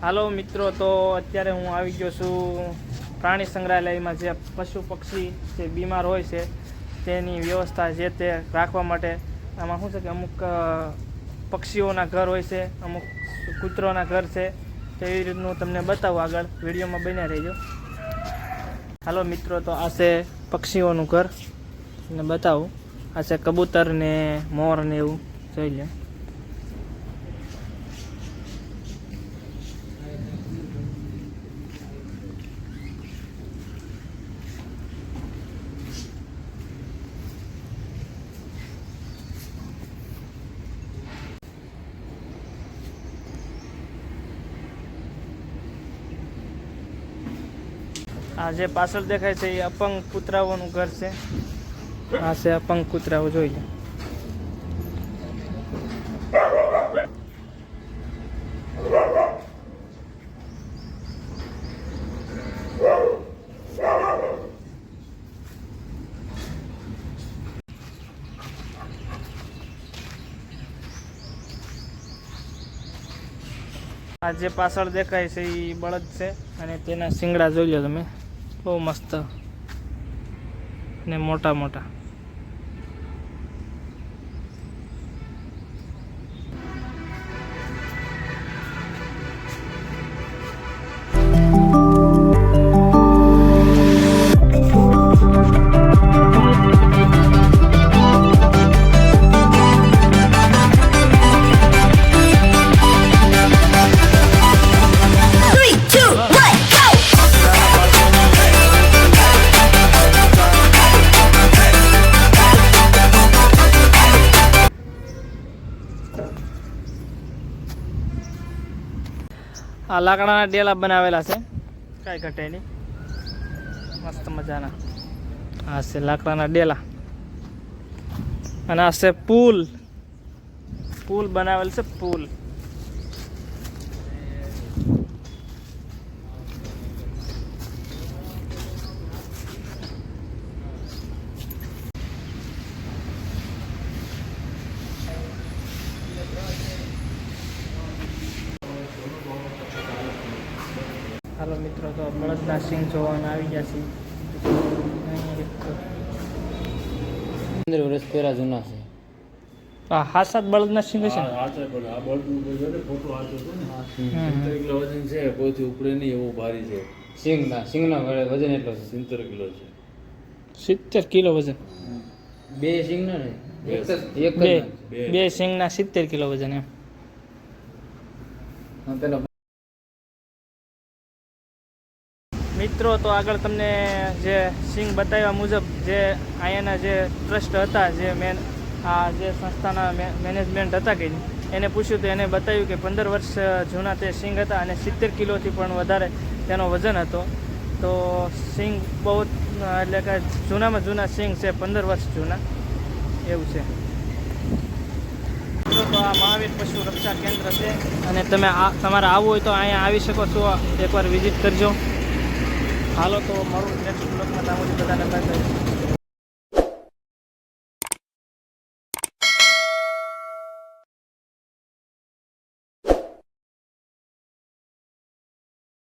હાલો મિત્રો, તો અત્યારે હું આવી ગયો છું પ્રાણી સંગ્રહાલયમાં જે પશુ પક્ષી જે બીમાર હોય છે, તેની વ્યવસ્થા જે તે રાખવા માટે આમાં શું છે કે અમુક પક્ષીઓના ઘર હોય છે, અમુક કૂતરોના ઘર છે તેવી રીતનું તમને બતાવું આગળ. વિડીયોમાં બન્યા રહેજો. હાલો મિત્રો, તો આ છે પક્ષીઓનું ઘર. તમને બતાવું. આ છે કબૂતર ને મોર ને એવું. જોઈ લે આ જે પાછળ દેખાય છે એ અપંગ કૂતરાઓનું ઘર છે. આ છે અપંગ કૂતરાઓ, જોઈ લે. આ જે પાછળ દેખાય છે એ બળદ છે અને તેના શિંગડા જોઈ લો તમે. બહુ મસ્ત ને મોટા મોટા. આ લાકડાના ડેલા બનાવેલા છે. કાંઈ ઘટે નહીં. મસ્ત મજાના. આ છે લાકડાના ડેલા. અને આ છે પુલ. પુલ બનાવેલ છે પુલ. હાલો મિત્રો તો બળદના સિંહ જોવાના આવી ગયા છે. અહીં પંદર વર્ષ પહેલા જૂના છે. આ હાસાત બળદના સિંગ છે ને? કિલો વજન છે કોઈથી ઉપડે નહીં એવું ભારી છે. સિંગના સિંગના વજન એટલો છે. સિત્તેર કિલો છે. સિત્તેર કિલો વજન. બે સિંગના ને એક જ એક જ બે. ના. બે. બે સિંગના સિત્તેર કિલો વજન એમ. પેલો મિત્રો, તો આગળ તમને જે સિંગ બતાવ્યા મુજબ જે અહીંયાના જે ટ્રસ્ટ હતા, જે મેન આ જે સંસ્થાના મેનેજમેન્ટ હતા કે એને પૂછ્યું તો એને બતાવ્યું કે પંદર વર્ષ જૂના તે સિંગ હતા અને સિત્તેર કિલોથી પણ વધારે તેનો વજન હતો. તો સિંગ બહુ એટલે કે જૂનામાં જૂના સિંગ છે, પંદર વર્ષ જૂના. એવું છે. તો આ મહાવીર પશુ રક્ષા કેન્દ્ર છે અને તમે તમારે આવવું હોય તો અહીંયા આવી શકો છો. એકવાર વિઝિટ કરજો. હાલો તો મારું નેક્સ્ટ બ્લોગમાં નામ બધાને બાય બાય